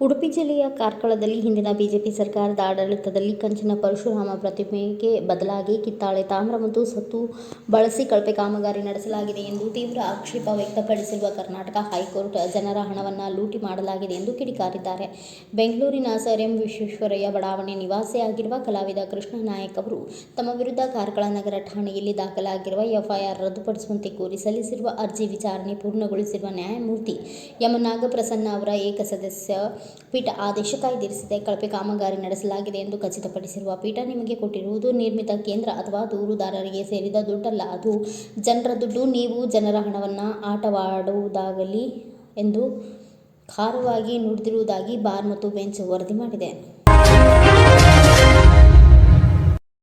ಉಡುಪಿ ಜಿಲ್ಲೆಯ ಕಾರ್ಕಳದಲ್ಲಿ ಹಿಂದಿನ ಬಿಜೆಪಿ ಸರ್ಕಾರದ ಆಡಳಿತದಲ್ಲಿ ಕಂಚಿನ ಪರಶುರಾಮ ಪ್ರತಿಮೆಗೆ ಬದಲಾಗಿ ಕಿತ್ತಾಳೆ ತಾಮ್ರ ಮತ್ತು ಸತು ಬಳಸಿ ಕಳಪೆ ಕಾಮಗಾರಿ ನಡೆಸಲಾಗಿದೆ ಎಂದು ತೀವ್ರ ಆಕ್ಷೇಪ ವ್ಯಕ್ತಪಡಿಸಿರುವ ಕರ್ನಾಟಕ ಹೈಕೋರ್ಟ್ ಜನರ ಹಣವನ್ನು ಲೂಟಿ ಮಾಡಲಾಗಿದೆ ಎಂದು ಕಿಡಿಕಾರಿದ್ದಾರೆ. ಬೆಂಗಳೂರಿನ ಸರ್ ಎಂ ವಿಶ್ವೇಶ್ವರಯ್ಯ ಬಡಾವಣೆ ನಿವಾಸಿಯಾಗಿರುವ ಕಲಾವಿದ ಕೃಷ್ಣ ನಾಯಕ್ ಅವರು ತಮ್ಮ ವಿರುದ್ಧ ಕಾರ್ಕಳ ನಗರ ಠಾಣೆಯಲ್ಲಿ ದಾಖಲಾಗಿರುವ ಎಫ್ಐಆರ್ ರದ್ದುಪಡಿಸುವಂತೆ ಕೋರಿ ಸಲ್ಲಿಸಿರುವ ಅರ್ಜಿ ವಿಚಾರಣೆ ಪೂರ್ಣಗೊಳಿಸಿರುವ ನ್ಯಾಯಮೂರ್ತಿ ಎಂ ನಾಗಪ್ರಸನ್ನ ಅವರ ಏಕಸದಸ್ಯ ಪೀಠ ಆದೇಶ ಕಾಯ್ದಿರಿಸಿದೆ. ಕಳಪೆ ಕಾಮಗಾರಿ ನಡೆಸಲಾಗಿದೆ ಎಂದು ಖಚಿತಪಡಿಸಿರುವ ಪೀಠ ನಿಮಗೆ ಕೊಟ್ಟಿರುವುದು ನಿರ್ಮಿತ ಕೇಂದ್ರ ಅಥವಾ ದೂರುದಾರರಿಗೆ ಸೇರಿದ ದುಡ್ಡಲ್ಲ. ಅದು ಜನರ ದುಡ್ಡು ನೀವು ಜನರ ಹಣವನ್ನು ಆಟವಾಡುವುದಾಗಲಿ ಎಂದು ಖಾರವಾಗಿ ನುಡಿದಿರುವುದಾಗಿ ಬಾರ್ ಮತ್ತು ಬೆಂಚ್ ವರದಿ ಮಾಡಿದೆ.